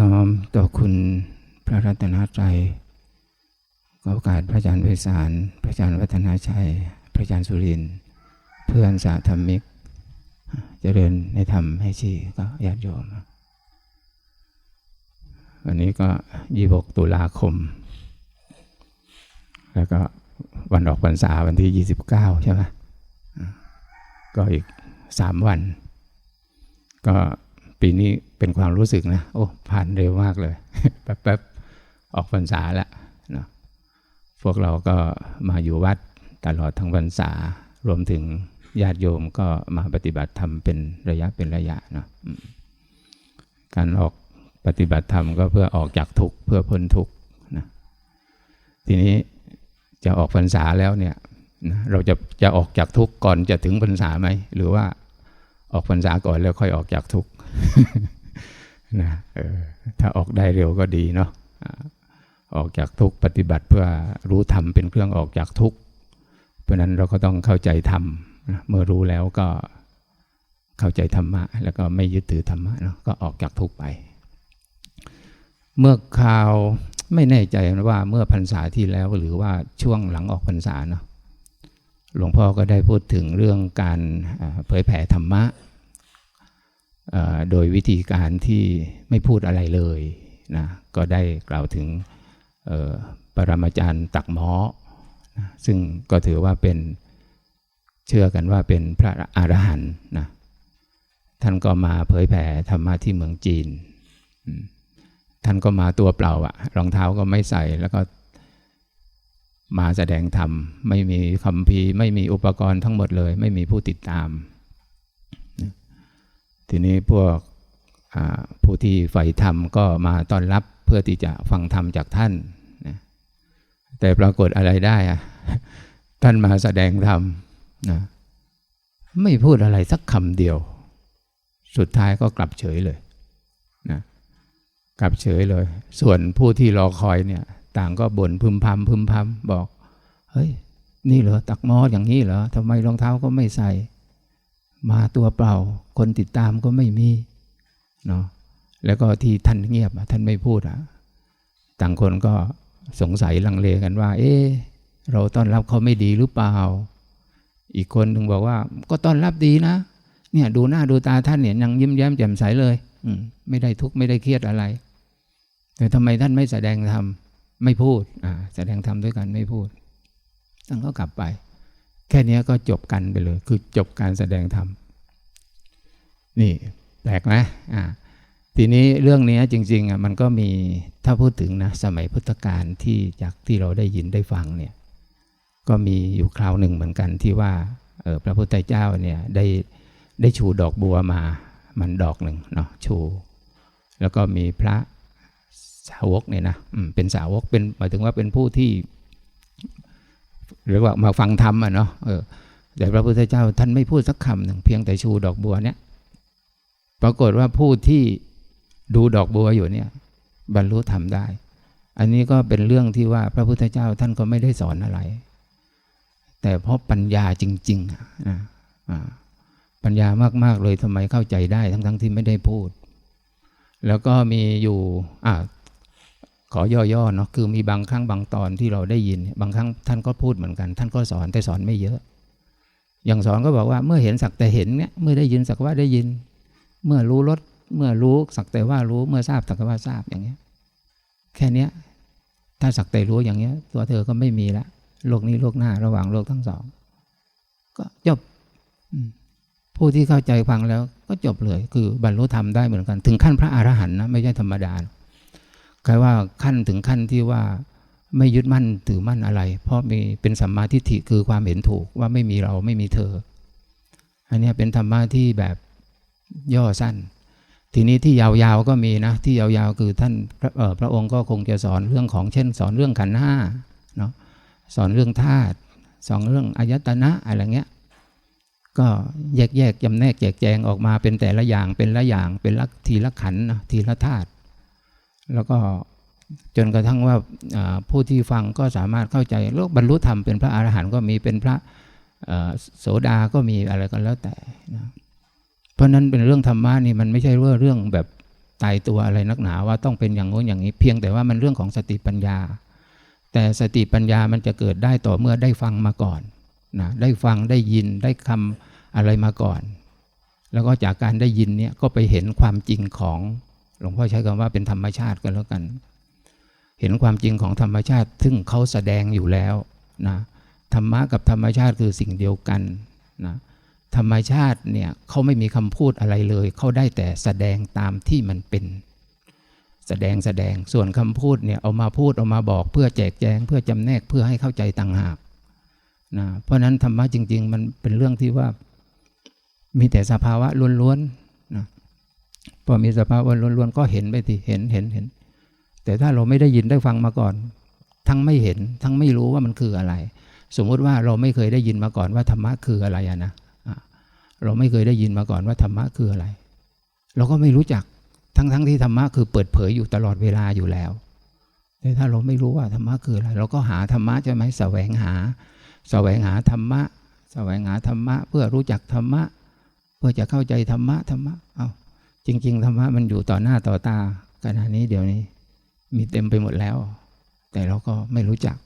น้อมต่อคุณพระรัตนตรัยขอโอกาสพระอาจารย์ไพศาล พระอาจารย์วัฒนาชัย พระอาจารย์สุริน เพื่อนสาธรรมิก เจริญในธรรมให้ชีก็ญาติโยม วันนี้ก็ยี่บกตุลาคม แล้วก็วันออกพรรษาวันที่ยี่สิบเก้าใช่ไหมก็อีกสามวัน ก็ปีนี้ เป็นความรู้สึกนะ โอ้ผ่านเร็วมากเลยแป๊บๆออกพรรษาแล้วเนาะพวกเราก็มาอยู่วัดตลอดทั้งพรรษารวมถึงญาติโยมก็มาปฏิบัติธรรมเป็นระยะเป็นระยะเนาะการออกปฏิบัติธรรมก็เพื่อออกจากทุกข์เพื่อพ้นทุกข์นะทีนี้จะออกพรรษาแล้วเนี่ยนะเราจะจะออกจากทุกข์ก่อนจะถึงพรรษาไหมหรือว่าออกพรรษาก่อนแล้วค่อยออกจากทุกข์ นะเออถ้าออกได้เร็วก็ดีเนาะออกจากทุกปฏิบัติเพื่อรู้ธรรมเป็นเครื่องออกจากทุกเพราะนั้นเราก็ต้องเข้าใจธรรมนะเมื่อรู้แล้วก็เข้าใจธรรมะ แล้วก็ไม่ยึดถือธรรมะเนาะก็ออกจากทุกไป เมื่อคราวไม่แน่ใจว่าเมื่อพรรษาที่แล้วหรือว่าช่วงหลังออกพรรษาเนาะหลวงพ่อก็ได้พูดถึงเรื่องการเผยแผ่ธรรมะ โดยวิธีการที่ไม่พูดอะไรเลยนะก็ได้กล่าวถึงปรมาจารย์ตักหมอนะซึ่งก็ถือว่าเป็นเชื่อกันว่าเป็นพระอรหันต์นะท่านก็มาเผยแผ่ธรรมะที่เมืองจีน ท่านก็มาตัวเปล่าอะรองเท้าก็ไม่ใส่แล้วก็มาแสดงธรรม ไม่มีคำพีไม่มีอุปกรณ์ทั้งหมดเลย ไม่มีผู้ติดตาม ทีนี้พวกผู้ที่ใฝ่ธรรมก็มาต้อนรับเพื่อที่จะฟังธรรมจากท่านนะแต่ปรากฏอะไรได้อะท่านมาแสดงธรรมนะไม่พูดอะไรสักคำเดียว สุดท้ายก็กลับเฉยเลยนะกลับเฉยเลย ส่วนผู้ที่รอคอยเนี่ย ต่างก็บ่นพึมพำพึมพำบอก เฮ้ย นี่เหรอตักมออย่างนี้เหรอทำไมรองเท้าก็ไม่ใส่ มาตัวเปล่า คนติดตามก็ไม่มีเนาะแล้วก็ที่ท่านเงียบอะท่านไม่พูดอะต่างคนก็สงสัยลังเลกันว่า เอ๊เราต้อนรับเขาไม่ดีหรือเปล่า อีกคนหนึ่งบอกว่า ก็ต้อนรับดีนะ เนี่ย ดูหน้าดูตาท่านเนี่ยยังยิ้มแย้มแจ่มใสเลยอืมไม่ได้ทุกข์ไม่ได้เครียดอะไร แต่ทำไมท่านไม่แสดงธรรมไม่พูดอ่าแสดงธรรมด้วยกันไม่พูดท่านก็กลับไป แค่นี้ก็จบกันไปเลย คือจบการแสดงธรรม นี่แปลกไหมอ่าทีนี้เรื่องนี้จริงๆอะมันก็มีถ้าพูดถึงนะสมัยพุทธกาลที่จากที่เราได้ยินได้ฟังเนี่ยก็มีอยู่คราวหนึ่งเหมือนกันที่ว่าเออพระพุทธเจ้าเนี่ยได้ได้ชูดอกบัวมามันดอกหนึ่งเนาะชู แล้วก็มีพระสาวกเนี่ยนะเป็นสาวกเป็นหมายถึงว่าเป็นผู้ที่ เรียกว่ามาฟังธรรมอะเนาะเออแต่พระพุทธเจ้าท่านไม่พูดสักคำหนึ่งเพียงแต่ชูดอกบัวเนี่ยปรากฏว่าผู้ที่ดูดอกบัวอยู่เนี่ย บรรลุธรรมได้ อันนี้ก็เป็นเรื่องที่ว่าพระพุทธเจ้าท่านก็ไม่ได้สอนอะไร แต่เพราะปัญญาจริงๆอะนะปัญญามาก ๆ เลยทำไมเข้าใจได้ทั้งๆที่ไม่ได้พูด แล้วก็มีอยู่อ่า ขอย่อๆเนาะคือมีบางครั้งบางตอนที่เราได้ยิน บางครั้งท่านก็พูดเหมือนกัน ท่านก็สอนแต่สอนไม่เยอะ อย่างสอนก็บอกว่าเมื่อเห็นสักแต่เห็นเนี่ยเมื่อได้ยินสักว่าได้ยิน เมื่อรู้รสเมื่อรู้สักแต่ว่ารู้เมื่อทราบสักแต่ว่าทราบอย่างเงี้ยแค่เนี้ยถ้าสักแต่รู้อย่างเงี้ย ตัวเธอก็ไม่มีละโลกนี้โลกหน้าระหว่างโลกทั้งสองก็จบผู้ที่เข้าใจฟังแล้วก็จบเลย คือบรรลุธรรมได้เหมือนกัน ถึงขั้นพระอรหันต์นะไม่ใช่ธรรมดา ใครว่าขั้นถึงขั้นที่ว่าไม่ยึดมั่นถือมั่นอะไร เพราะมีเป็นสัมมาทิฏฐิคือความเห็นถูกว่าไม่มีเราไม่มีเธอ อันนี้เป็นธรรมะที่แบบย่อสั้น ทีนี้ที่ยาวๆก็มีนะ ที่ยาวๆคือท่านพระเอ่อพระองค์ก็คงจะสอนเรื่องของเช่น สอนเรื่องขันธ์ห้าเนาะสอนเรื่องธาตุสอนเรื่องอายตนะอะไรเงี้ยก็แยกแยกๆจำแนกแจกแจงออกมาเป็นแต่ละอย่างเป็นละอย่างเป็นละทีละขันธ์นะทีละธาตุ แล้วก็จนกระทั่งว่าผู้ที่ฟังก็สามารถเข้าใจโลกบรรลุธรรมเป็นพระอรหันต์ก็มีเป็นพระโสดาก็มีอะไรก็แล้วแต่นะเพราะนั้นเป็นเรื่องธรรมะนี่มันไม่ใช่ว่าเรื่องแบบตายตัวอะไรนักหนาว่าต้องเป็นอย่างโน้นอย่างนี้ เพียงแต่ว่ามันเรื่องของสติปัญญา แต่สติปัญญามันจะเกิดได้ต่อเมื่อได้ฟังมาก่อนนะได้ฟังได้ยินได้คำอะไรมาก่อน แล้วก็จากการได้ยินเนี่ยก็ไปเห็นความจริงของ หลวงพ่อใช้คำว่าเป็นธรรมชาติกันแล้วกัน เห็นความจริงของธรรมชาติ ซึ่งเขาแสดงอยู่แล้วนะธรรมะกับธรรมชาติคือสิ่งเดียวกันนะธรรมชาติเนี่ยเขาไม่มีคำพูดอะไรเลย เขาได้แต่แสดงตามที่มันเป็น แสดงแสดงส่วนคำพูดเนี่ยเอามาพูดเอามาบอกเพื่อแจกแจง เพื่อจำแนกเพื่อให้เข้าใจต่างหากนะเพราะฉะนั้นธรรมะจริง ๆ มันเป็นเรื่องที่ว่า มีแต่สภาวะล้วนๆ พอมีสภาวะล้วนๆก็เห็นไปทีเห็นเห็นเห็น แต่ถ้าเราไม่ได้ยินได้ฟังมาก่อน ทั้งไม่เห็นทั้งไม่รู้ว่ามันคืออะไร สมมุติว่าเราไม่เคยได้ยินมาก่อนว่าธรรมะคืออะไรอะนะอะเราไม่เคยได้ยินมาก่อนว่าธรรมะคืออะไร เราก็ไม่รู้จักทั้งทั้งที่ธรรมะคือเปิดเผยอยู่ตลอดเวลาอยู่แล้ว แต่ถ้าเราไม่รู้ว่าธรรมะคืออะไร เราก็หาธรรมะใช่ไหมแสวงหา แสวงหาธรรมะ แสวงหาธรรมะ เพื่อรู้จักธรรมะ เพื่อจะเข้าใจธรรมะธรรมะ เอา จริง ๆ ธรรมะมันอยู่ต่อหน้าต่อตาขณะนี้เดี๋ยวนี้มีเต็มไปหมดแล้ว แต่เราก็ไม่รู้จัก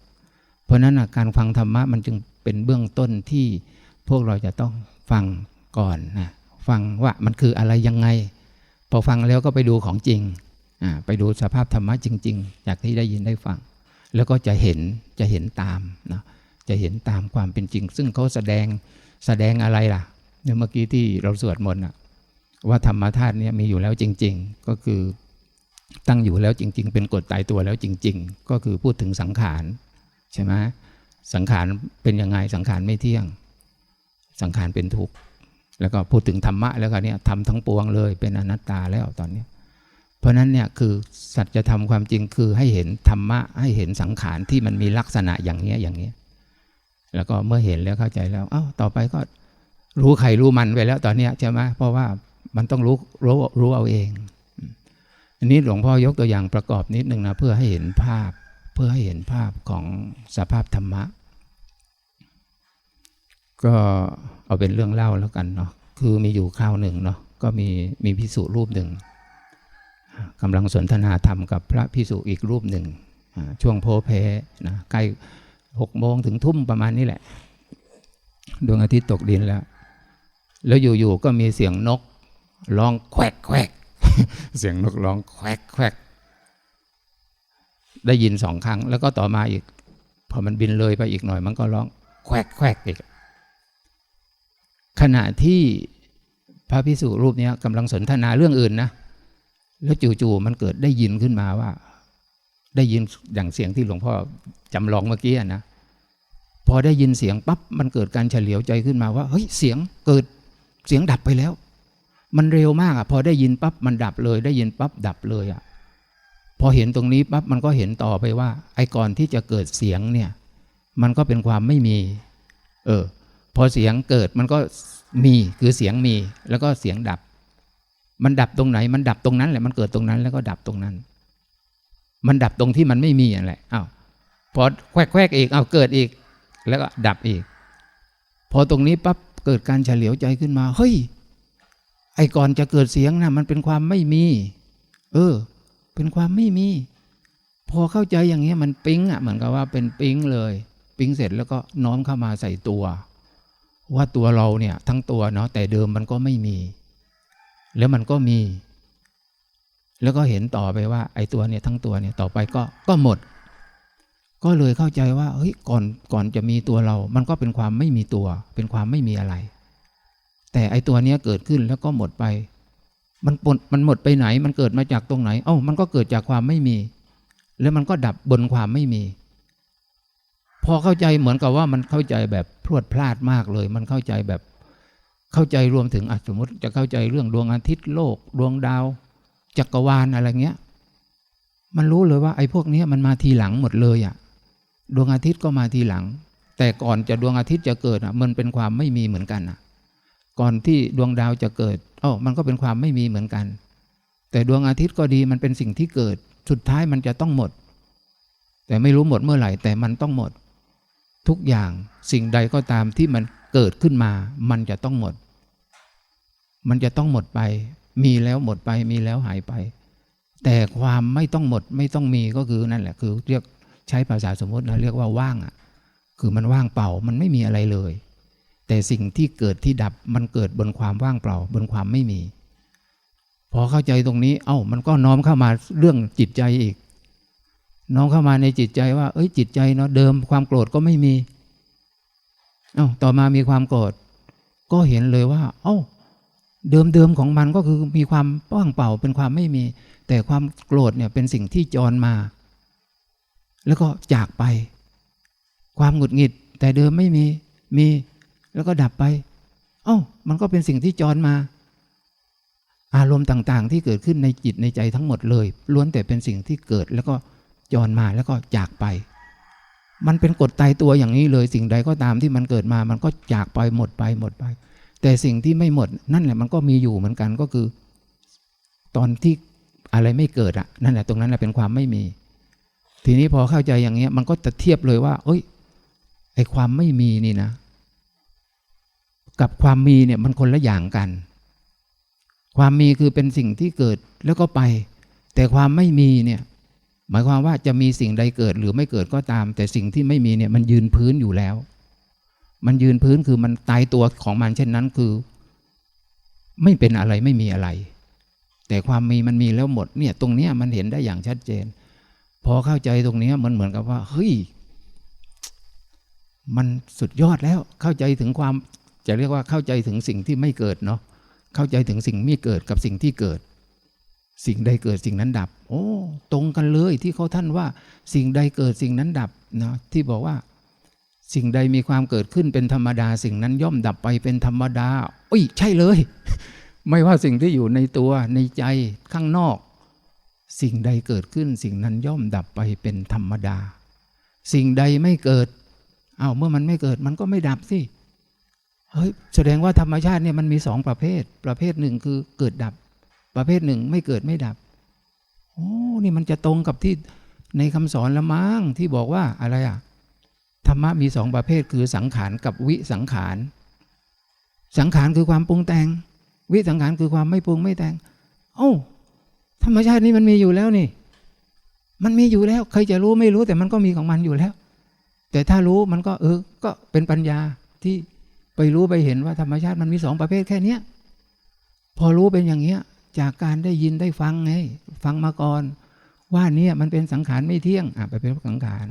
เพราะนั้นการฟังธรรมะมันจึงเป็นเบื้องต้นที่พวกเราจะต้องฟังก่อนนะฟังว่ามันคืออะไรยังไง พอฟังแล้วก็ไปดูของจริงอ่าไปดูสภาพธรรมะจริง ๆ จากที่ได้ยินได้ฟัง แล้วก็จะเห็นจะเห็นตามนะจะเห็นตามความเป็นจริง ซึ่งเขาแสดงแสดงอะไรล่ะเนี่ยเมื่อกี้ที่เราสวดมนต์อะ ว่าธรรมธาตุเนี่ยมีอยู่แล้วจริง ๆ ก็คือตั้งอยู่แล้วจริง ๆ เป็นกฎตายตัวแล้วจริง ๆ ก็คือพูดถึงสังขารใช่ไหมสังขารเป็นยังไงสังขารไม่เที่ยง สังขารเป็นทุกข์แล้วก็พูดถึงธรรมะแล้วก็เนี่ยทำทั้งปวงเลยเป็นอนัตตาแล้วตอนนี้ เพราะฉะนั้นเนี่ยคือสัจธรรมความจริงคือให้เห็นธรรมะให้เห็นสังขารที่มันมีลักษณะอย่างเนี้ยอย่างเนี้ยแล้วก็เมื่อเห็นแล้วเข้าใจแล้วอ้าวต่อไปก็รู้ใครรู้มันไปแล้วตอนเนี้ยใช่ไหมเพราะว่า มันต้องรู้รู้รู้เอาเอง อันนี้หลวงพ่อยกตัวอย่างประกอบนิดนึงนะเพื่อให้เห็นภาพเพื่อให้เห็นภาพของสภาพธรรมะ ก็เอาเป็นเรื่องเล่าแล้วกันเนาะคือมีอยู่คราวหนึ่งเนาะก็มีมีพิสุรูปหนึ่งกำลังสนทนาธรรมกับพระพิสุอีกรูปหนึ่ง ช่วงโพเพนะใกล้หกโมงถึงทุ่มประมาณนี้แหละดวงอาทิตย์ตกดินแล้ว แล้วอยู่ๆก็มีเสียงนก ร้องแควกแควกเสียงนกร้องแควกแควกได้ยินสองครั้ง แล้วก็ต่อมาอีก พอมันบินเลยไปอีกหน่อย มันก็ร้องแควกแควกอีก ขณะที่พระพิสุรูปนี้กำลังสนทนาเรื่องอื่นนะ แล้วจู่ๆมันเกิดได้ยินขึ้นมาว่า ได้ยินอย่างเสียงที่หลวงพ่อจำลองเมื่อกี้นะพอได้ยินเสียงปั๊บมันเกิดการเฉลียวใจขึ้นมาว่าเฮ้ยเสียงเกิดเสียงดับไปแล้ว มันเร็วมากอะ พอได้ยินปั๊บมันดับเลย ได้ยินปั๊บดับเลยอะพอเห็นตรงนี้ปั๊บมันก็เห็นต่อไปว่า ไอ้ก่อนที่จะเกิดเสียงเนี่ย มันก็เป็นความไม่มี เออ พอเสียงเกิดมันก็มีคือเสียงมี แล้วก็เสียงดับ มันดับตรงไหน มันดับตรงนั้นแหละมันเกิดตรงนั้นแล้วก็ดับตรงนั้น มันดับตรงที่มันไม่มีอะแหละอ้าวพอแควกแควกอีกอ้าวเกิดอีก แล้วก็ดับอีก พอตรงนี้ปั๊บเกิดการเฉลียวใจขึ้นมาเฮ้ย ไอ้ก่อนจะเกิดเสียงนะมันเป็นความไม่มี เออ เป็นความไม่มี พอเข้าใจอย่างเงี้ยมันปิ๊งอะเหมือนกับว่าเป็นปิ๊งเลย ปิ๊งเสร็จแล้วก็น้อมเข้ามาใส่ตัว ว่าตัวเราเนี่ย ทั้งตัวเนาะแต่เดิมมันก็ไม่มี แล้วมันก็มี แล้วก็เห็นต่อไปว่า ไอ้ตัวเนี่ยทั้งตัวเนี่ยต่อไปก็ก็หมด ก็เลยเข้าใจว่าเฮ้ยก่อนก่อนจะมีตัวเรา มันก็เป็นความไม่มีตัว เป็นความไม่มีอะไร แต่ไอตัวเนี้ยเกิดขึ้นแล้วก็หมดไป มันปนมันหมดไปไหน มันเกิดมาจากตรงไหน เอ้ามันก็เกิดจากความไม่มี แล้วมันก็ดับบนความไม่มี พอเข้าใจเหมือนกับว่ามันเข้าใจแบบพรวดพลาดมากเลย มันเข้าใจแบบเข้าใจรวมถึงอสมมติจะเข้าใจเรื่องดวงอาทิตย์โลก ดวงดาว จักรวาลอะไรเงี้ย มันรู้เลยว่าไอ้พวกนี้มันมาทีหลังหมดเลยอะดวงอาทิตย์ก็มาทีหลัง แต่ก่อนจะดวงอาทิตย์จะเกิดอะ มันเป็นความไม่มีเหมือนกันอะ ก่อนที่ดวงดาวจะเกิดอ๋อมันก็เป็นความไม่มีเหมือนกัน แต่ดวงอาทิตย์ก็ดีมันเป็นสิ่งที่เกิด สุดท้ายมันจะต้องหมด แต่ไม่รู้หมดเมื่อไหร่ แต่มันต้องหมด ทุกอย่างสิ่งใดก็ตามที่มันเกิดขึ้นมา มันจะต้องหมด มันจะต้องหมดไป มีแล้วหมดไป มีแล้วหายไป แต่ความไม่ต้องหมดไม่ต้องมีก็คือนั่นแหละคือเรียกใช้ภาษาสมมตินะเรียกว่าว่างอะ คือมันว่างเปล่ามันไม่มีอะไรเลย แต่สิ่งที่เกิดที่ดับมันเกิดบนความว่างเปล่า บนความไม่มี พอเข้าใจตรงนี้ เอ้า มันก็น้อมเข้ามาเรื่องจิตใจอีก น้อมเข้ามาในจิตใจว่า เอ้ยจิตใจเนาะเดิมความโกรธก็ไม่มีเอ้าต่อมามีความโกรธก็เห็นเลยว่า เอ้า เดิมเดิมของมันก็คือมีความว่างเปล่าเป็นความไม่มี แต่ความโกรธเนี่ยเป็นสิ่งที่จรมา แล้วก็จากไป ความหงุดหงิด แต่เดิมไม่มีมี แล้วก็ดับไป เอ้า มันก็เป็นสิ่งที่จรมา อารมณ์ต่างๆ ที่เกิดขึ้นในจิตในใจทั้งหมดเลย ล้วนแต่เป็นสิ่งที่เกิดแล้วก็จรมาแล้วก็จากไป มันเป็นกฎตายตัวอย่างนี้เลย สิ่งใดก็ตามที่มันเกิดมา มันก็จากไปหมดไปหมดไป แต่สิ่งที่ไม่หมดนั่นแหละมันก็มีอยู่เหมือนกันก็คือ ตอนที่อะไรไม่เกิดอะนั่นแหละตรงนั้นแหละเป็นความไม่มี ทีนี้พอเข้าใจอย่างเงี้ยมันก็จะเทียบเลยว่า เอ้ยไอความไม่มีนี่นะ กับความมีเนี่ยมันคนละอย่างกัน ความมีคือเป็นสิ่งที่เกิดแล้วก็ไป แต่ความไม่มีเนี่ยหมายความว่าจะมีสิ่งใดเกิดหรือไม่เกิดก็ตาม แต่สิ่งที่ไม่มีเนี่ยมันยืนพื้นอยู่แล้ว มันยืนพื้นคือมันตายตัวของมันเช่นนั้นคือ ไม่เป็นอะไรไม่มีอะไร แต่ความมีมันมีแล้วหมดเนี่ยตรงเนี้ยมันเห็นได้อย่างชัดเจน พอเข้าใจตรงเนี้ยมันเหมือนกับว่าเฮ้ยมันสุดยอดแล้วเข้าใจถึงความ จะเรียกว่าเข้าใจถึงสิ่งที่ไม่เกิดเนาะเข้าใจถึงสิ่งไม่เกิดกับสิ่งที่เกิด สิ่งใดเกิดสิ่งนั้นดับ โอ้ตรงกันเลยที่เขาท่านว่า สิ่งใดเกิดสิ่งนั้นดับเนาะที่บอกว่า สิ่งใดมีความเกิดขึ้นเป็นธรรมดา สิ่งนั้นย่อมดับไปเป็นธรรมดาอุ้ยใช่เลย ไม่ว่าสิ่งที่อยู่ในตัวในใจข้างนอก สิ่งใดเกิดขึ้น สิ่งนั้นย่อมดับไปเป็นธรรมดา สิ่งใดไม่เกิดเอาวเมื่อมันไม่เกิดมันก็ไม่ดับสิเฮ้ยแสดงว่าธรรมชาติเนี่ยมันมีสองประเภท ประเภทหนึ่งคือเกิดดับ ประเภทหนึ่งไม่เกิดไม่ดับโอ้นี่มันจะตรงกับที่ในคำสอนละมั้งที่บอกว่าอะไรอะธรรมะมีสองประเภทคือสังขารกับวิสังขาร สังขารคือความปรุงแต่ง วิสังขารคือความไม่ปรุงไม่แต่ง เอ้าธรรมชาตินี้มันมีอยู่แล้วนี่ มันมีอยู่แล้วใครจะรู้ไม่รู้แต่มันก็มีของมันอยู่แล้ว แต่ถ้ารู้มันก็เออก็เป็นปัญญาที่ รู้ไปเห็นว่าธรรมชาติมันมีสองประเภทแค่เนี้ยพอรู้เป็นอย่างเงี้ย จากการได้ยินได้ฟังไงฟังมาก่อน ว่าเนี่ยมันเป็นสังขารไม่เที่ยงอะไปเป็นสังขาร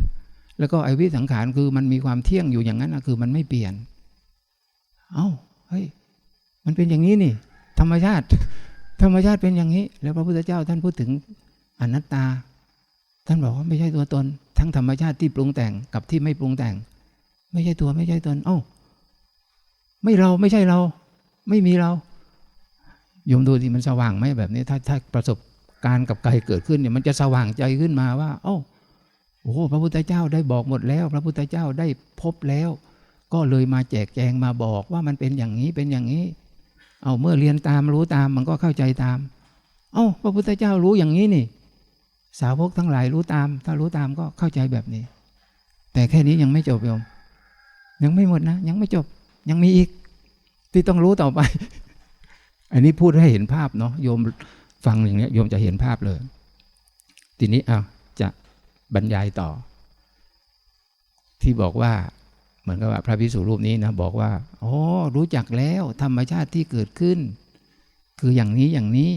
แล้วก็ไอ้วิสังขารคือมันมีความเที่ยงอยู่อย่างนั้นนะคือมันไม่เปลี่ยน เอ้าเฮ้ยมันเป็นอย่างนี้นี่ ธรรมชาติ ธรรมชาติเป็นอย่างนี้ แล้วพระพุทธเจ้าท่านพูดถึงอนัตตา ท่านบอกว่าไม่ใช่ตัวตน ทั้งธรรมชาติที่ปรุงแต่งกับที่ไม่ปรุงแต่ง ไม่ใช่ตัวไม่ใช่ตน เอ้า ไม่เราไม่ใช่เรา ไม่มีเราโยมดูที่มันสว่างไหมแบบนี้ถ้าถ้าประสบการณ์กับใครเกิดขึ้นเนี่ยมันจะสว่างใจขึ้นมาว่าเอ้โอ้โหพระพุทธเจ้าได้บอกหมดแล้ว พระพุทธเจ้าได้พบแล้ว ก็เลยมาแจกแจงมาบอกว่ามันเป็นอย่างนี้เป็นอย่างนี้ เอาเมื่อเรียนตามรู้ตามมันก็เข้าใจตาม เอ้าพระพุทธเจ้ารู้อย่างนี้นี่ สาวกทั้งหลายรู้ตาม ถ้ารู้ตามก็เข้าใจแบบนี้ แต่แค่นี้ยังไม่จบโยม ยังไม่หมดนะ ยังไม่จบ ยังมีอีกที่ต้องรู้ต่อไป อันนี้พูดให้เห็นภาพเนาะโยมฟังอย่างนี้ยโยมจะเห็นภาพเลย ทีนี้อะจะบรรยายต่อ ที่บอกว่าเหมือนกับว่าพระพิสุรูปนี้นะบอกว่าอ๋อรู้จักแล้วธรรมชาติที่เกิดขึ้น คืออย่างนี้อย่างนี้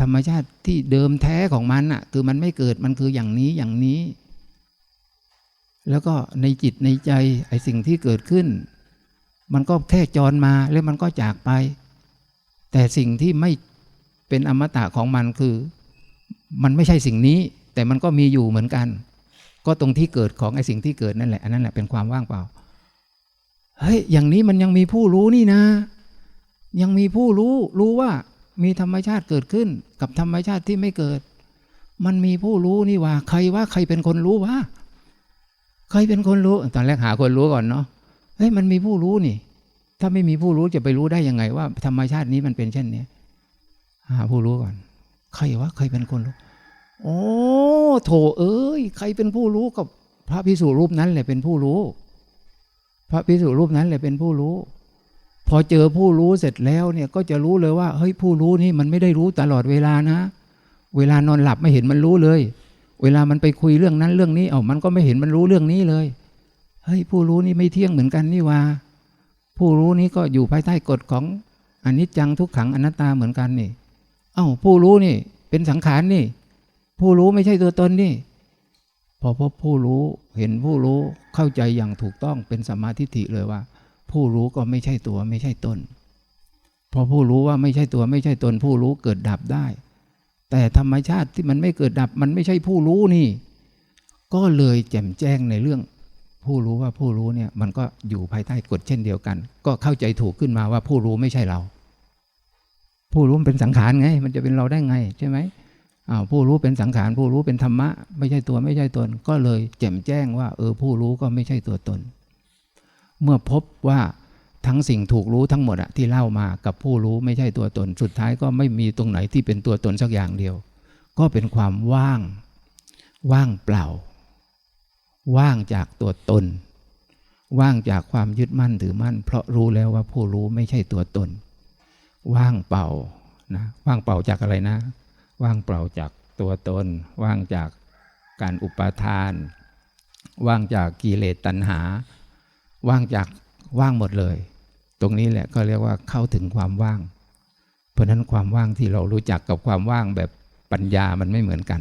ธรรมชาติที่เดิมแท้ของมันอะ คือมันไม่เกิดมันคืออย่างนี้อย่างนี้ แล้วก็ในจิตในใจไอ้สิ่งที่เกิดขึ้น มันก็แค่จรมาแล้วมันก็จากไป แต่สิ่งที่ไม่เป็นอมตะของมันคือ มันไม่ใช่สิ่งนี้ แต่มันก็มีอยู่เหมือนกัน ก็ตรงที่เกิดของไอ้สิ่งที่เกิดนั่นแหละอันนั้นแหละเป็นความว่างเปล่าเฮ้ยอย่างนี้มันยังมีผู้รู้นี่นะ ยังมีผู้รู้รู้ว่ามีธรรมชาติเกิดขึ้น กับธรรมชาติที่ไม่เกิด มันมีผู้รู้นี่ว่า ใครว่าใครเป็นคนรู้วะใครเป็นคนรู้ ตอนแรกหาคนรู้ก่อนเนาะ เฮ้ยมันมีผู้รู้นี่ ถ้าไม่มีผู้รู้จะไปรู้ได้ยังไง ว่าธรรมชาตินี้มันเป็นเช่นนี้หาผู้รู้ก่อน ใครวะใครเป็นคนรู้โอ้โถเอ้ย ใครเป็นผู้รู้กับพระพิสุรูปนั้นแหละเป็นผู้รู้ พระพิสุรูปนั้นแหละเป็นผู้รู้ พอเจอผู้รู้เสร็จแล้วเนี่ยก็จะรู้เลยว่าเฮ้ยผู้รู้นี่มันไม่ได้รู้ตลอดเวลานะ เวลานอนหลับไม่เห็นมันรู้เลย เวลามันไปคุยเรื่องนั้นเรื่องนี้เอ้ามันก็ไม่เห็นมันรู้เรื่องนี้เลย ฮ้ยผู้รู้นี่ไม่เที่ยงเหมือนกันนี่ว่า ผู้รู้นี้ก็อยู่ภายใต้กฎของอนิจจังทุกขังอนัตตาเหมือนกันนี่เอ้าผู้รู้นี่เป็นสังขารนี่ ผู้รู้ไม่ใช่ตัวตนนี่ พอพบผู้รู้เห็นผู้รู้เข้าใจอย่างถูกต้องเป็นสมมาธิฏฐิเลยว่า ผู้รู้ก็ไม่ใช่ตัวไม่ใช่ตนพอผู้รู้ว่าไม่ใช่ตัวไม่ใช่ตน ผู้รู้เกิดดับได้ แต่ธรรมชาติที่มันไม่เกิดดับมันไม่ใช่ผู้รู้นี่ ก็เลยแจ่มแจ้งในเรื่อง ผู้รู้ว่าผู้รู้เนี่ยมันก็อยู่ภายใต้กฎเช่นเดียวกัน ก็เข้าใจถูกขึ้นมาว่าผู้รู้ไม่ใช่เรา ผู้รู้มันเป็นสังขารไง มันจะเป็นเราได้ไงใช่ไหมอ้าวผู้รู้เป็นสังขารผู้รู้เป็นธรรมะ ไม่ใช่ตัวไม่ใช่ตน ก็เลยแจ่มแจ้งว่า เออผู้รู้ก็ไม่ใช่ตัวตน เมื่อพบว่าทั้งสิ่งถูกรู้ทั้งหมดอะที่เล่ามากับผู้รู้ไม่ใช่ตัวตน สุดท้ายก็ไม่มีตรงไหนที่เป็นตัวตนสักอย่างเดียว ก็เป็นความว่าง ว่างเปล่า ว่างจากตัวตน ว่างจากความยึดมั่นถือมั่น เพราะรู้แล้วว่าผู้รู้ไม่ใช่ตัวตน ว่างเปล่านะว่างเปล่าจากอะไรนะ ว่างเปล่าจากตัวตน ว่างจากการอุปาทาน ว่างจากกิเลสตัณหา ว่างจากว่างหมดเลย ตรงนี้แหละก็เรียกว่าเข้าถึงความว่าง เพราะฉะนั้นความว่างที่เรารู้จักกับความว่างแบบปัญญามันไม่เหมือนกัน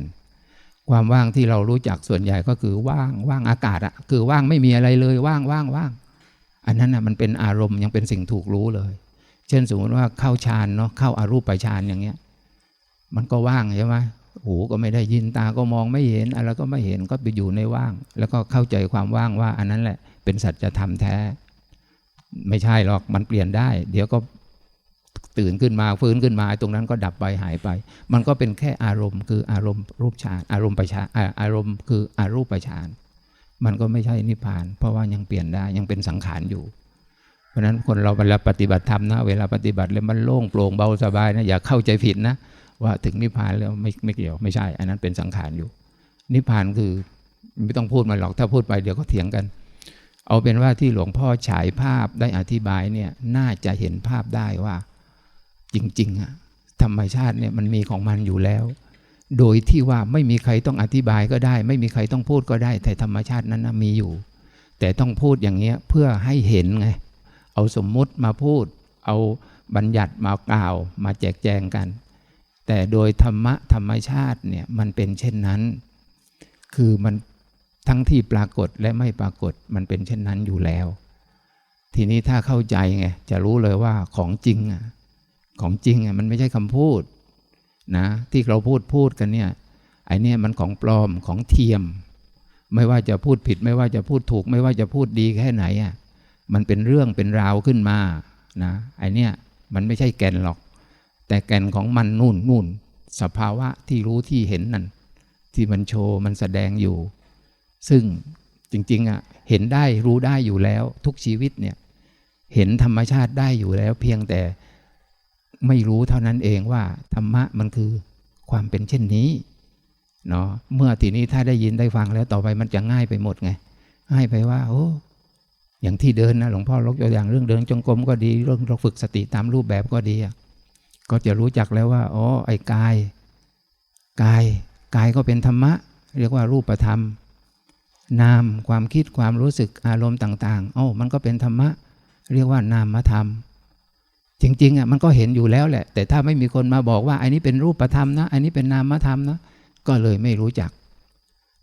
ความว่างที่เรารู้จักส่วนใหญ่ก็คือว่างว่างอากาศอะคือว่างไม่มีอะไรเลยว่างว่างว่างอันนั้นอะมันเป็นอารมณ์ยังเป็นสิ่งถูกรู้เลย เช่นสมมติว่าเข้าฌานเนาะเข้าอารูปฌานอย่างเงี้ย มันก็ว่างใช่ไหมหูก็ไม่ได้ยินตาก็มองไม่เห็นอะไรก็ไม่เห็นก็ไปอยู่ในว่าง แล้วก็เข้าใจความว่างว่า อันนั้นแหละเป็นสัจธรรมแท้ ไม่ใช่หรอกมันเปลี่ยนได้ เดี๋ยวก็ ตื่นขึ้นมาฟื้นขึ้นมาตรงนั้นก็ดับไปหายไป มันก็เป็นแค่อารมณ์ คืออารมณ์รูปฌานอารมณ์ประชาอารมณ์คืออารูปฌานมันก็ไม่ใช่นิพพาน เพราะว่ายังเปลี่ยนได้ยังเป็นสังขารอยู่ เพราะฉะนั้นคนเราเวลาปฏิบัติธรรมนะเวลาปฏิบัติแล้วมันโล่งโปร่งเบาสบายนะอย่าเข้าใจผิดนะว่าถึงนิพพานแล้วไม่ไม่เกี่ยวไม่ใช่ อันนั้นเป็นสังขารอยู่ นิพพานคือไม่ต้องพูดมาหรอกถ้าพูดไปเดี๋ยวก็เถียงกัน เอาเป็นว่าที่หลวงพ่อฉายภาพได้อธิบายเนี่ยน่าจะเห็นภาพได้ว่า จริง ๆอะธรรมชาติเนี่ยมันมีของมันอยู่แล้ว โดยที่ว่าไม่มีใครต้องอธิบายก็ได้ ไม่มีใครต้องพูดก็ได้ แต่ธรรมชาตินั้นนะมีอยู่ แต่ต้องพูดอย่างเงี้ยเพื่อให้เห็นไง เอาสมมุติมาพูด เอาบัญญัติมากล่าว มาแจกแจงกัน แต่โดยธรรมะธรรมชาติเนี่ยมันเป็นเช่นนั้น คือมันทั้งที่ปรากฏและไม่ปรากฏมันเป็นเช่นนั้นอยู่แล้ว ทีนี้ถ้าเข้าใจไงจะรู้เลยว่าของจริงอะ ของจริงอะมันไม่ใช่คำพูดนะที่เราพูดพูดกันเนี่ยไอเนี่ยมันของปลอมของเทียม ไม่ว่าจะพูดผิด ไม่ว่าจะพูดถูก ไม่ว่าจะพูดดีแค่ไหนอะมันเป็นเรื่องเป็นราวขึ้นมานะไอเนี่ยมันไม่ใช่แก่นหรอก แต่แก่นของมันนู่นนู่นสภาวะที่รู้ที่เห็นนั่นที่มันโชว์มันแสดงอยู่ ซึ่งจริงๆอะเห็นได้รู้ได้อยู่แล้ว ทุกชีวิตเนี่ยเห็นธรรมชาติได้อยู่แล้ว เพียงแต่ ไม่รู้เท่านั้นเองว่าธรรมะมันคือความเป็นเช่นนี้เนาะเมื่อทีนี้ถ้าได้ยินได้ฟังแล้วต่อไปมันจะง่ายไปหมดไงง่ายไปว่า โอ้อย่างที่เดินนะหลวงพ่อยกตัวอย่างเรื่องเดินจงกรมก็ดีเรื่องเราฝึกสติตามรูปแบบก็ดีก็จะรู้จักแล้วว่าอ๋อไอ้กาย กาย กายก็เป็นธรรมะ เรียกว่ารูปธรรม นามความคิดความรู้สึกอารมณ์ต่างๆโอ้มันก็เป็นธรรมะ เรียกว่านามธรรม จริงๆอะมันก็เห็นอยู่แล้วแหละ แต่ถ้าไม่มีคนมาบอกว่า อันนี้เป็นรูปธรรมนะ อันนี้เป็นนามธรรมนะ ก็เลยไม่รู้จัก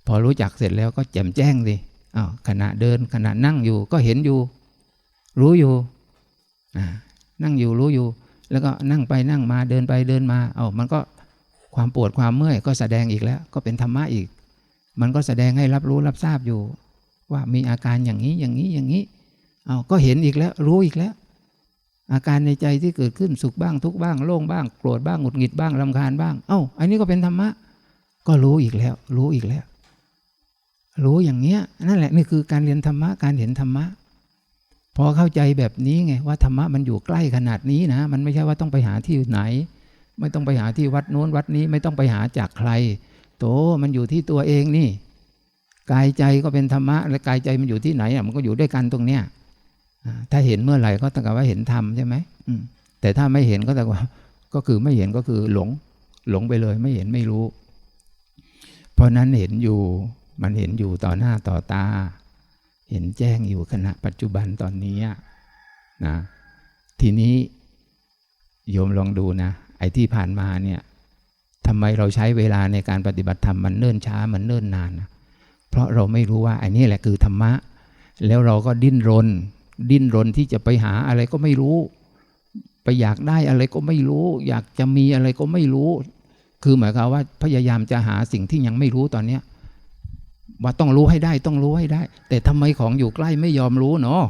พอรู้จักเสร็จแล้วก็แจ่มแจ้งสิอ้าวขณะเดินขณะนั่งอยู่ก็เห็นอยู่ รู้อยู่นั่งอยู่รู้อยู่ แล้วก็นั่งไปนั่งมาเดินไปเดินมาเอามันก็ความปวดความเมื่อยก็แสดงอีกแล้ว ก็เป็นธรรมะอีก มันก็แสดงให้รับรู้รับทราบอยู่ ว่ามีอาการอย่างนี้อย่างนี้อย่างนี้ เอาก็เห็นอีกแล้ว รู้อีกแล้ว อาการในใจที่เกิดขึ้นสุขบ้างทุกบ้างโล่งบ้างโกรธบ้างหงุดหงิดบ้างลำคาญบ้าง เอ้าอันนี้ก็เป็นธรรมะ ก็รู้อีกแล้ว รู้อีกแล้ว รู้อย่างเนี้ยนั่นแหละนี่คือการเรียนธรรมะการเห็นธรรมะ พอเข้าใจแบบนี้ไงว่าธรรมะมันอยู่ใกล้ขนาดนี้นะ มันไม่ใช่ว่าต้องไปหาที่ไหน ไม่ต้องไปหาที่วัดโน้นวัดนี้ไม่ต้องไปหาจากใคร โตมันอยู่ที่ตัวเองนี่ กายใจก็เป็นธรรมะ และกายใจมันอยู่ที่ไหนอะมันก็อยู่ด้วยกันตรงเนี้ย ถ้าเห็นเมื่อไหร่ก็ต้องกับว่าเห็นธรรมใช่ไหมแต่ถ้าไม่เห็นก็แต่ว่า ก็คือไม่เห็นก็คือหลง หลงไปเลย ไม่เห็นไม่รู้ เพราะนั้นเห็นอยู่มันเห็นอยู่ต่อหน้าต่อตา เห็นแจ้งอยู่ขณะปัจจุบันตอนนี้นะทีนี้โยมลองดูนะ ไอ้ที่ผ่านมาเนี่ยทำไมเราใช้เวลาในการปฏิบัติธรรมมันเนิ่นช้ามันเนิ่นนานนะเพราะเราไม่รู้ว่าไอ้นี่แหละคือธรรมะ แล้วเราก็ดิ้นรน ดิ้นรนที่จะไปหาอะไรก็ไม่รู้ ไปอยากได้อะไรก็ไม่รู้ อยากจะมีอะไรก็ไม่รู้ คือหมายความว่าพยายามจะหาสิ่งที่ยังไม่รู้ตอนเนี้ยว่าต้องรู้ให้ได้ต้องรู้ให้ได้ แต่ทำไมของอยู่ใกล้ไม่ยอมรู้เนาะ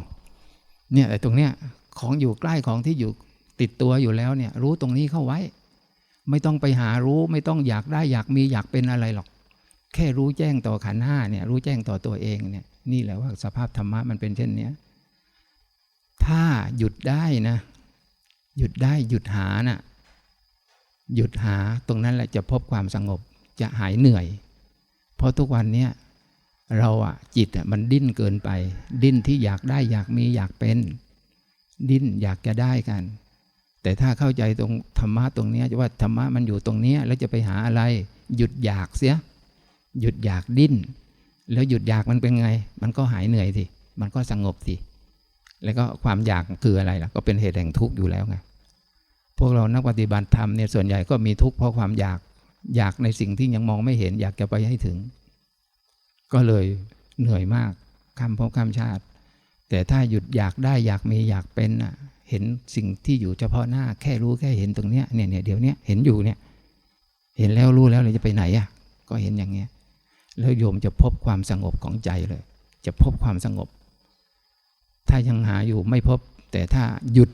เนี่ยแต่ตรงเนี้ยของอยู่ใกล้ของที่อยู่ติดตัวอยู่แล้วเนี่ย รู้ตรงนี้เข้าไว้ ไม่ต้องไปหารู้ไม่ต้องอยากได้อยากมีอยากเป็นอะไรหรอก แค่รู้แจ้งต่อขันห้าเนี่ย รู้แจ้งต่อตัวเองเนี่ย นี่แหละว่าสภาพธรรมะมันเป็นเช่นเนี้ย ถ้าหยุดได้นะ หยุดได้หยุดหาน่ะ หยุดหาตรงนั้นแหละจะพบความสงบจะหายเหนื่อย เพราะทุกวันเนี้ยเราอะจิตอะมันดิ้นเกินไป ดิ้นที่อยากได้อยากมีอยากเป็น ดิ้นอยากจะได้กัน แต่ถ้าเข้าใจตรงธรรมะตรงเนี้ยว่าธรรมะมันอยู่ตรงเนี้ยแล้วจะไปหาอะไร หยุดอยากเสีย หยุดอยากดิ้น แล้วหยุดอยากมันเป็นไง มันก็หายเหนื่อยสิมันก็สงบสิ แล้วก็ความอยากคืออะไรล่ะก็เป็นเหตุแห่งทุกข์อยู่แล้วไงพวกเรานักปฏิบัติธรรมเนี่ยส่วนใหญ่ก็มีทุกข์เพราะความอยากอยากในสิ่งที่ยังมองไม่เห็น อยากจะไปให้ถึง ก็เลยเหนื่อยมากคำพบคำชาติ แต่ถ้าหยุดอยากได้อยากมีอยากเป็นน่ะเห็นสิ่งที่อยู่เฉพาะหน้า แค่รู้แค่เห็นตรงเนี้ยเนี่ยเนี่ยเดี๋ยวเนี้ยเห็นอยู่เนี่ย เห็นแล้วรู้แล้วเลยจะไปไหนอะก็เห็นอย่างเงี้ยแล้วโยมจะพบความสงบของใจเลย จะพบความสงบ ถ้ายังหาอยู่ไม่พบ แต่ถ้าหยุด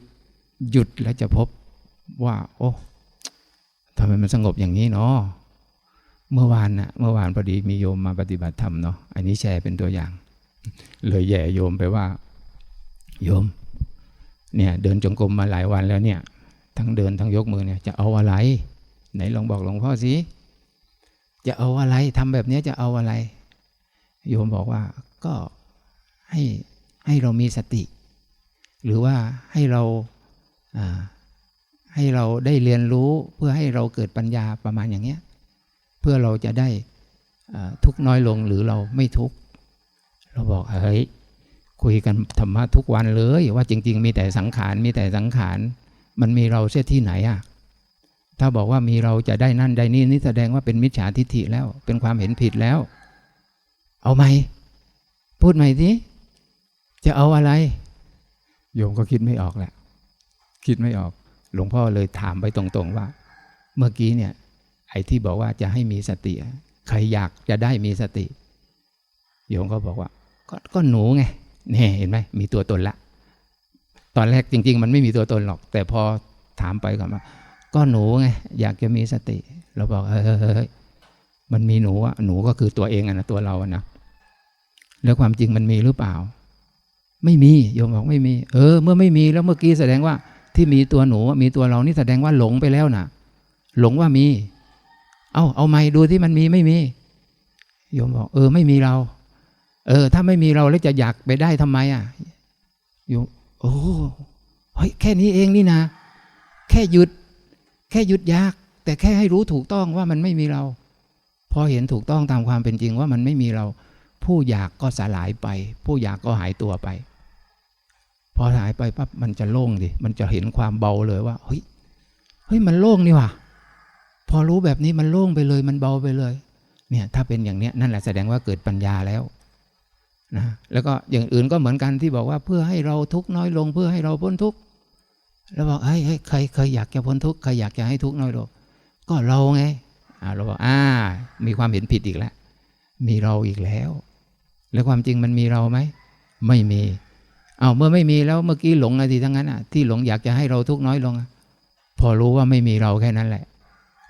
หยุดแล้วจะพบว่า โอ้ทำไมมันสงบอย่างนี้เนาะเมื่อวานนะเมื่อวานพอดีมีโยมมาปฏิบัติธรรมเนาะอันนี้แชร์เป็นตัวอย่าง เลยแย่โยมไปว่า โยม เนี่ยเดินจงกรมมาหลายวันแล้วเนี่ย ทั้งเดินทั้งยกมือเนี่ย จะเอาอะไร ไหนลองบอกหลวงพ่อสิจะเอาอะไรทำแบบนี้จะเอาอะไร โยมบอกว่าก็ให้ ให้เรามีสติ หรือว่าให้เราให้เราได้เรียนรู้เพื่อให้เราเกิดปัญญาประมาณอย่างเนี้ยเพื่อเราจะได้ทุกน้อยลงหรือเราไม่ทุกเราบอกเฮ้ยคุยกันธรรมะทุกวันเลยว่าจริง ๆ มีแต่สังขารมีแต่สังขารมันมีเราเสียที่ไหนอะถ้าบอกว่ามีเราจะได้นั่นได้นี่นี่แสดงว่าเป็นมิจฉาทิฏฐิแล้ว เป็นความเห็นผิดแล้ว เอาไหมพูดใหม่สิ จะเอาอะไร โยมก็คิดไม่ออกแหละ คิดไม่ออก หลวงพ่อเลยถามไปตรงๆว่า เมื่อกี้เนี่ย ไอ้ที่บอกว่าจะให้มีสติ ใครอยากจะได้มีสติ โยมก็บอกว่า ก็ก็หนูไงเนี่เห็นไหมมีตัวตนละ ตอนแรกจริง ๆ มันไม่มีตัวตนหรอก แต่พอถามไปก่อนว่าก็หนูไงอยากจะมีสติ เราบอกเฮ้ยมันมีหนูอะหนูก็คือตัวเองอะนะตัวเราอะนะแล้วความจริงมันมีหรือเปล่า ไม่มีโยมบอกไม่มี เออ เมื่อไม่มีแล้วเมื่อกี้แสดงว่า ที่มีตัวหนูมีตัวเรานี่แสดงว่าหลงไปแล้วนะหลงว่ามี เอาเอาไม่ดูที่มันมีไม่มีโยมบอก เออ ไม่มีเรา เออ ถ้าไม่มีเราแล้วจะอยากไปได้ทำไมอะโยมโอ้เฮ้ยแค่นี้เองนี่นะแค่หยุด แค่หยุดยาก แต่แค่ให้รู้ถูกต้องว่ามันไม่มีเรา พอเห็นถูกต้องตามความเป็นจริงว่ามันไม่มีเรา ผู้อยากก็สลายไป ผู้อยากก็หายตัวไป อหายไปปั๊บมันจะโล่งดิ มันจะเห็นความเบาเลยว่า เฮ้ย เฮ้ย มันโล่งนี่ว่ะ พอรู้แบบนี้มันโล่งไปเลย มันเบาไปเลย เนี่ย ถ้าเป็นอย่างเนี้ยนั่นแหละแสดงว่าเกิดปัญญาแล้วนะ แล้วก็อย่างอื่นก็เหมือนกันที่บอกว่าเพื่อให้เราทุกน้อยลง เพื่อให้เราพ้นทุกข์แล้วบอกเฮ้ยใครเคยอยากจะพ้นทุกข์ใครอยากจะให้ทุกน้อยลง ก็เราไงเราบอกอ่า มีความเห็นผิดอีกแล้ว มีเราอีกแล้ว แล้วความจริงมันมีเราไหม ไม่มี เอาเมื่อไม่มีแล้วเมื่อกี้หลงอะไรทั้งนั้นอะที่หลงอยากจะให้เราทุกน้อยลง พอรู้ว่าไม่มีเราแค่นั้นแหละ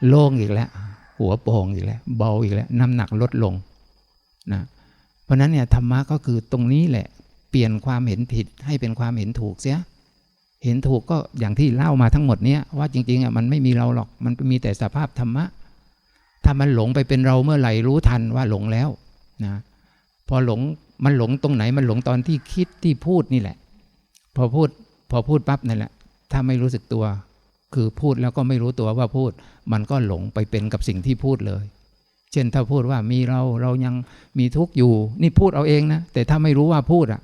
โล่งอีกแล้ว หัวโป่งอีกแล้ว เบาอีกแล้ว น้ำหนักลดลงนะเพราะนั้นเนี่ยธรรมะก็คือตรงนี้แหละ เปลี่ยนความเห็นผิดให้เป็นความเห็นถูกเสีย เห็นถูกก็อย่างที่เล่ามาทั้งหมดเนี้ยว่าจริงๆอะมันไม่มีเราหรอกมันมีแต่สภาพธรรมะ ถ้ามันหลงไปเป็นเราเมื่อไหร่รู้ทันว่าหลงแล้วนะพอหลง มันหลงตรงไหนมันหลงตอนที่คิดที่พูดนี่แหละ พอพูดพอพูดปั๊บนั่นแหละ ถ้าไม่รู้สึกตัว คือพูดแล้วก็ไม่รู้ตัวว่าพูด มันก็หลงไปเป็นกับสิ่งที่พูดเลย เช่นถ้าพูดว่ามีเราเรายังมีทุกข์อยู่ นี่พูดเอาเองนะ แต่ถ้าไม่รู้ว่าพูดอะ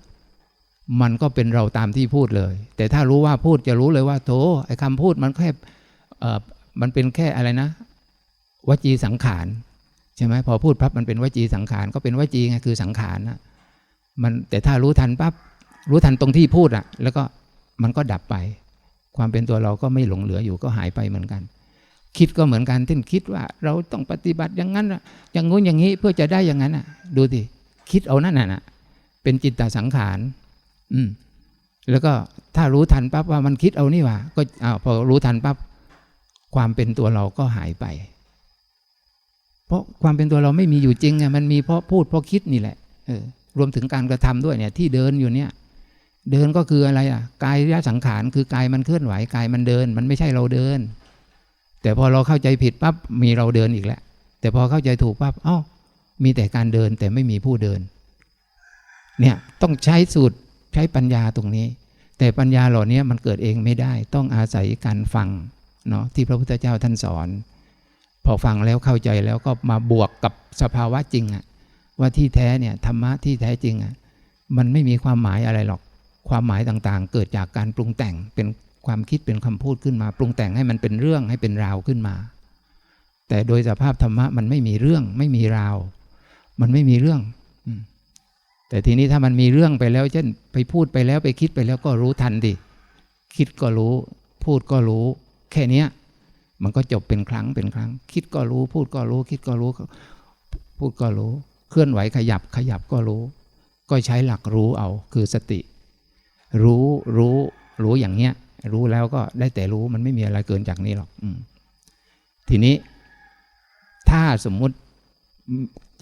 มันก็เป็นเราตามที่พูดเลย แต่ถ้ารู้ว่าพูดจะรู้เลยว่าโถไอ้คำพูดมันแค่เออมันเป็นแค่อะไรนะ วจีสังขารใช่ไหมพอพูดปั๊บมันเป็นวจีสังขารก็เป็นวจีไงคือสังขารนะ มันแต่ถ้ารู้ทันปั๊บรู้ทันตรงที่พูดอะแล้วก็มันก็ดับไป ความเป็นตัวเราก็ไม่หลงเหลืออยู่ก็หายไปเหมือนกัน คิดก็เหมือนกันที่คิดว่า เราต้องปฏิบัติอย่างนั้นอย่างงู้นอย่างนี้เพื่อจะได้อย่างนั้นอะดูดิคิดเอานั่นน่ะเป็นจิตตสังขาร อืม แล้วก็ถ้ารู้ทันปั๊บว่ามันคิดเอานี่ว่าก็อ้าวพอรู้ทันปั๊บความเป็นตัวเราก็หายไป เพราะความเป็นตัวเราไม่มีอยู่จริงไงมันมีเพราะพูดเพราะคิดนี่แหละ เออ รวมถึงการกระทำด้วยเนี่ยที่เดินอยู่เนี่ยเดินก็คืออะไรอะกายยะสังขารคือกายมันเคลื่อนไหวกายมันเดิน มันไม่ใช่เราเดิน แต่พอเราเข้าใจผิดปั๊บมีเราเดินอีกแล้วแต่พอเข้าใจถูกปั๊บเอ้ามีแต่การเดินแต่ไม่มีผู้เดินเนี่ยต้องใช้สูตรใช้ปัญญาตรงนี้ แต่ปัญญาเหล่านี้มันเกิดเองไม่ได้ ต้องอาศัยการฟังเนาะที่พระพุทธเจ้าท่านสอน พอฟังแล้วเข้าใจแล้วก็มาบวกกับสภาวะจริงอะ ว่าที่แท้เนี่ยธรรมะที่แท้จริงอะมันไม่มีความหมายอะไรหรอก ความหมายต่างๆ เกิดจากการปรุงแต่งเป็นความคิดเป็นคำพูดขึ้นมา ปรุงแต่งให้มันเป็นเรื่องให้เป็นราวขึ้นมา แต่โดยสภาพธรรมะมันไม่มีเรื่องไม่มีราว มันไม่มีเรื่อง แต่ทีนี้ถ้ามันมีเรื่องไปแล้ว เช่น ไปพูดไปแล้วไปคิดไปแล้วก็รู้ทันดิคิดก็รู้ พูดก็รู้ แค่เนี้ยมันก็จบเป็นครั้งเป็นครั้ง คิดก็รู้ พูดก็รู้ คิดก็รู้ พูดก็รู้ เคลื่อนไหวขยับขยับก็รู้ ก็ใช้หลักรู้เอาคือสติ รู้รู้รู้อย่างเนี้ย รู้แล้วก็ได้แต่รู้มันไม่มีอะไรเกินจากนี้หรอกอทีนี้ ถ้าสมมุติ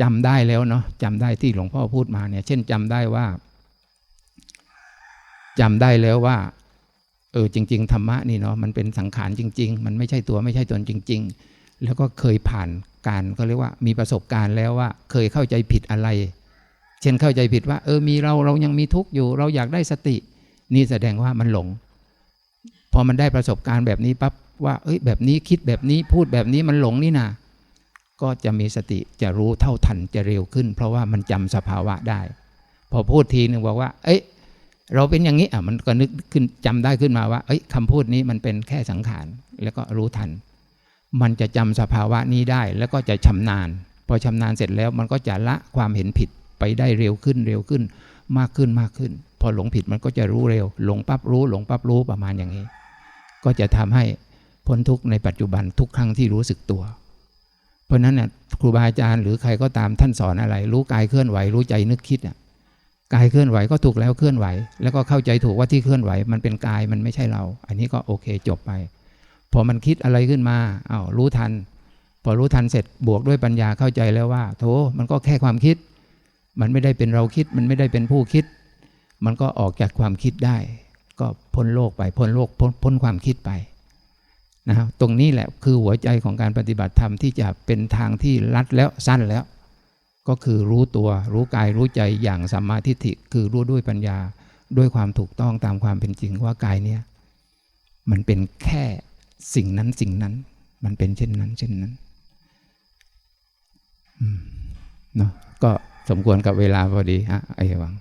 จำได้แล้วเนาะจำได้ที่หลวงพ่อพูดมาเนี่ย เช่นจำได้ว่าจำได้แล้วว่าเออจริง ๆ ธรรมะนี่เนาะมันเป็นสังขารจริง ๆ มันไม่ใช่ตัวไม่ใช่ตนจริง ๆ แล้วก็เคยผ่าน การก็เรียกว่ามีประสบการณ์แล้วว่าเคยเข้าใจผิดอะไร เช่นเข้าใจผิดว่า เออมีเราเรายังมีทุกข์อยู่ เราอยากได้สติ นี่แสดงว่ามันหลง พอมันได้ประสบการณ์แบบนี้ปั๊บว่า เอ้ยแบบนี้คิดแบบนี้พูดแบบนี้มันหลงนี่นาก็จะมีสติจะรู้เท่าทันจะเร็วขึ้น เพราะว่ามันจำสภาวะได้ พอพูดทีหนึ่งบอกว่า เอ้ยเราเป็นอย่างนี้อะมันก็นึกขึ้นจำได้ขึ้นมาว่า เอ้ยคำพูดนี้มันเป็นแค่สังขารแล้วก็รู้ทัน มันจะจำสภาวะนี้ได้แล้วก็จะชำนาญ พอชำนาญเสร็จแล้วมันก็จะละความเห็นผิดไปได้เร็วขึ้นเร็วขึ้น มากขึ้นมากขึ้น พอหลงผิดมันก็จะรู้เร็ว หลงปั๊บรู้หลงปั๊บรู้ประมาณอย่างนี้ ก็จะทำให้พ้นทุกข์ในปัจจุบันทุกครั้งที่รู้สึกตัว เพราะนั้นน่ะครูบาอาจารย์หรือใครก็ตามท่านสอนอะไร รู้กายเคลื่อนไหวรู้ใจนึกคิดอะกายเคลื่อนไหวก็ถูกแล้วเคลื่อนไหว แล้วก็เข้าใจถูกว่าที่เคลื่อนไหว มันเป็นกายมันไม่ใช่เรา อันนี้ก็โอเคจบไป พอมันคิดอะไรขึ้นมาอ้าวรู้ทัน พอรู้ทันเสร็จบวกด้วยปัญญาเข้าใจแล้วว่าโธมันก็แค่ความคิด มันไม่ได้เป็นเราคิด มันไม่ได้เป็นผู้คิด มันก็ออกจากความคิดได้ ก็พ้นโลกไปพ้นโลกพ้นพ้นความคิดไปนะครับตรงนี้แหละคือหัวใจของการปฏิบัติธรรมที่จะเป็นทางที่รัดแล้วสั้นแล้ว ก็คือรู้ตัวรู้กายรู้ใจอย่างสัมมาทิฏฐิคือรู้ด้วยปัญญาด้วยความถูกต้องตามความเป็นจริงว่ากายเนี้ยมันเป็นแค่ สิ่งนั้นสิ่งนั้น มันเป็นเช่นนั้น เช่นนั้นเนาะก็สมควรกับเวลาพอดีฮะไอ้หวัง